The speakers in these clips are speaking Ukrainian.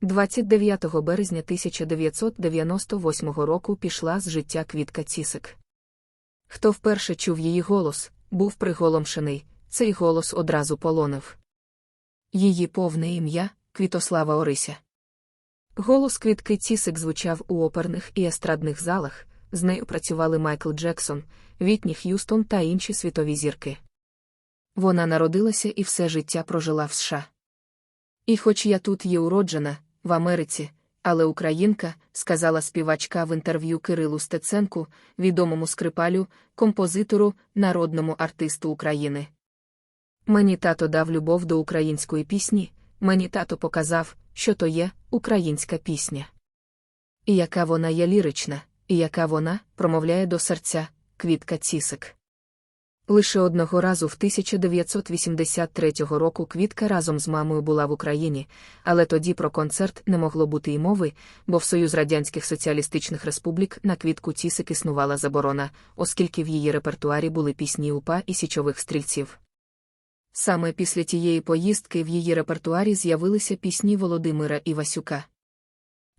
29 березня 1998 року пішла з життя Квітка Цісик. Хто вперше чув її голос, був приголомшений, цей голос одразу полонив. Її повне ім'я Квітослава Орися. Голос Квітки Цісик звучав у оперних і естрадних залах, з нею працювали Майкл Джексон, Вітні Х'юстон та інші світові зірки. Вона народилася і все життя прожила в США. І хоч я тут є уроджена, в Америці, але українка, сказала співачка в інтерв'ю Кирилу Стеценку, відомому скрипалю, композитору, народному артисту України. Мені тато дав любов до української пісні, мені тато показав, що то є українська пісня. І яка вона є лірична, і яка вона промовляє до серця Квітка Цісик. Лише одного разу в 1983 року Квітка разом з мамою була в Україні, але тоді про концерт не могло бути й мови, бо в Союз Радянських Соціалістичних Республік на Квітку Цісик існувала заборона, оскільки в її репертуарі були пісні УПА і січових стрільців. Саме після тієї поїздки в її репертуарі з'явилися пісні Володимира Івасюка.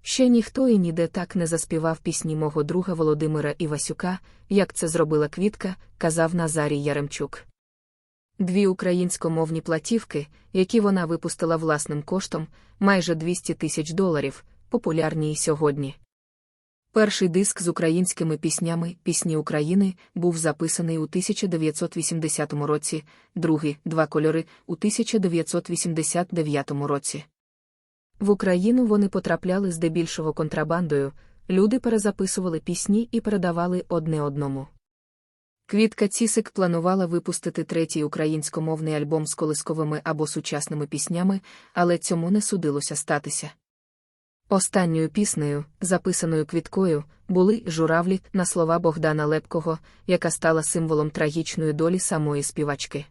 Ще ніхто і ніде так не заспівав пісні мого друга Володимира Івасюка, як це зробила Квітка, казав Назарій Яремчук. Дві українськомовні платівки, які вона випустила власним коштом, майже 200 тисяч доларів, популярні й сьогодні. Перший диск з українськими піснями Пісні України був записаний у 1980 році, другий Два кольори у 1989 році. В Україну вони потрапляли здебільшого контрабандою, люди перезаписували пісні і передавали одне одному. Квітка Цісик планувала випустити третій українськомовний альбом з колисковими або сучасними піснями, але цьому не судилося статися. Останньою піснею, записаною квіткою, були журавлі на слова Богдана Лепкого, яка стала символом трагічної долі самої співачки.